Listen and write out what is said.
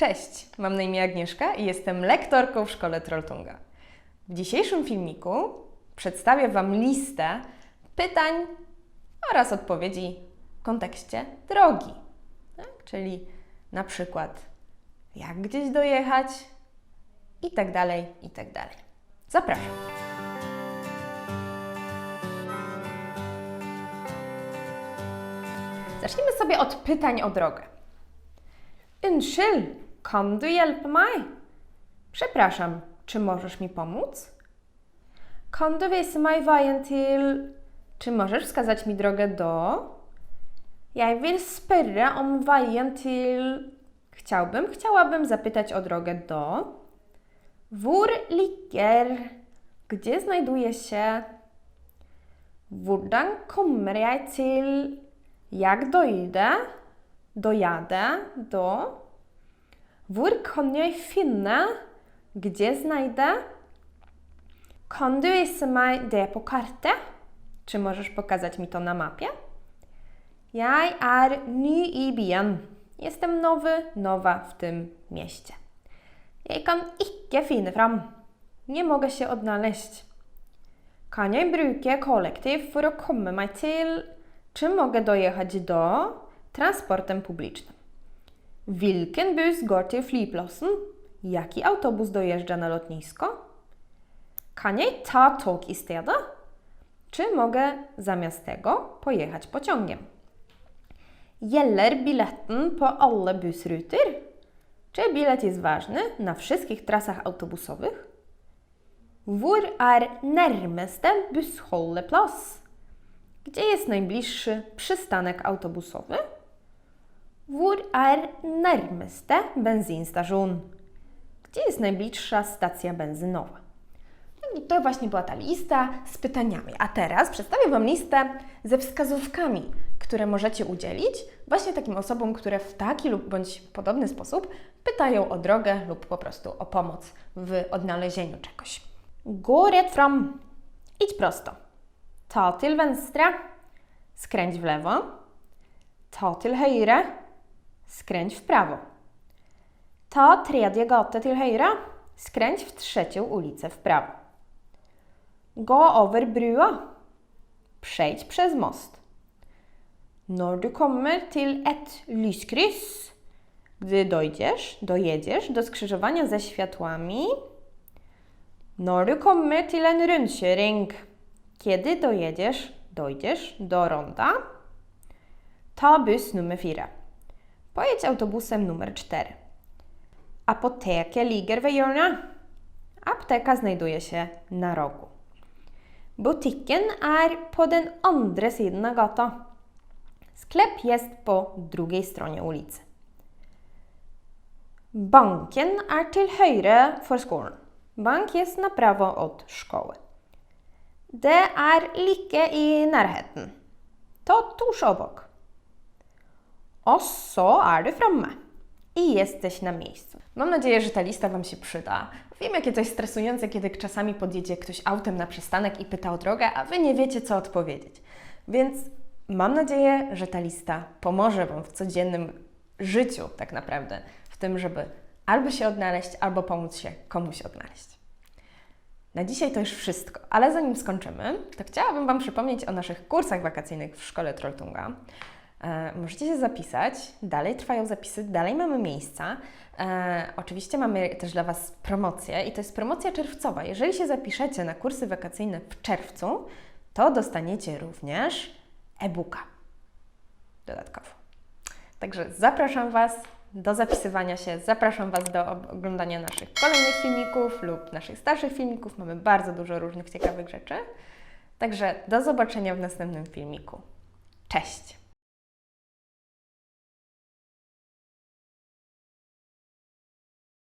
Cześć, mam na imię Agnieszka i jestem lektorką w szkole Trolltunga. W dzisiejszym filmiku przedstawię Wam listę pytań oraz odpowiedzi w kontekście drogi. Tak? Czyli na przykład jak gdzieś dojechać i tak dalej, i tak dalej. Zapraszam. Zacznijmy sobie od pytań o drogę. Unnskyld, kan du hjelpe meg? Przepraszam, czy możesz mi pomóc? Kan du vise meg veien til Czy możesz wskazać mi drogę do? Jeg vil spørre om veien til Chciałbym, chciałabym zapytać o drogę do. Hvor ligger Gdzie znajduje się Hvordan kommer jeg til Jak dojdę Dojadę do Hvor kan jeg finne Gdzie znajdę Kan du vise meg det på kartet? Czy możesz pokazać mi to na mapie? Jeg er ny i byen. Jestem nowy, nowa w tym mieście. Jeg kan ikke finne fram. Nie mogę się odnaleźć. Kan jeg bruke kollektiv for å komme meg til Czy mogę dojechać do transportem publicznym? Hvilken buss går til flyplassen? Jaki autobus dojeżdża na lotnisko? Kan jeg ta tog i stedet? Czy mogę zamiast tego pojechać pociągiem? Gjelder billetten på alle bussruter? Czy bilet jest ważny na wszystkich trasach autobusowych? Hvor er nærmeste bussholdeplass? Gdzie jest najbliższy przystanek autobusowy? Hvor er nærmeste bensinstasjon? Gdzie jest najbliższa stacja benzynowa? No I to właśnie była ta lista z pytaniami. A teraz przedstawię Wam listę ze wskazówkami, które możecie udzielić właśnie takim osobom, które w taki lub bądź podobny sposób pytają o drogę lub po prostu o pomoc w odnalezieniu czegoś. Gå rett fram. Idź prosto. Ta til venstre. Skręć w lewo. Ta til høyre. Skręć w prawo. Ta tredje gate til høyre. Skręć w trzecią ulicę w prawo. Gå over brua. Przejdź przez most. Når du kommer til et lyskryss. Gdy dojdziesz, dojedziesz do skrzyżowania ze światłami. Når du kommer til en rundkjøring. Kiedy dojedziesz, dojdziesz do ronda. Ta buss numer fire. Pojedź autobusem numer 4. Apoteket ligger ved hjørnet. Apteka znajduje się na rogu. Butikken er på den andre siden av gata. Sklep jest po drugiej stronie ulicy. Banken er til høyre for skolen. Bank jest na prawo od szkoły. Det er like i nærheten. To tuż obok. Så er du framme. I jesteś na miejscu. Mam nadzieję, że ta lista Wam się przyda. Wiem, jakie to jest stresujące, kiedy czasami podjedzie ktoś autem na przystanek i pyta o drogę, a Wy nie wiecie, co odpowiedzieć. Więc mam nadzieję, że ta lista pomoże Wam w codziennym życiu, tak naprawdę, w tym, żeby albo się odnaleźć, albo pomóc się komuś odnaleźć. Na dzisiaj to już wszystko, ale zanim skończymy, to chciałabym Wam przypomnieć o naszych kursach wakacyjnych w szkole Trolltunga. E, możecie się zapisać, dalej trwają zapisy, dalej mamy miejsca. E, oczywiście mamy też dla Was promocję i to jest promocja czerwcowa. Jeżeli się zapiszecie na kursy wakacyjne w czerwcu, to dostaniecie również e-booka dodatkowo. Także zapraszam Was do zapisywania się, zapraszam Was do oglądania naszych kolejnych filmików lub naszych starszych filmików. Mamy bardzo dużo różnych ciekawych rzeczy. Także do zobaczenia w następnym filmiku. Cześć!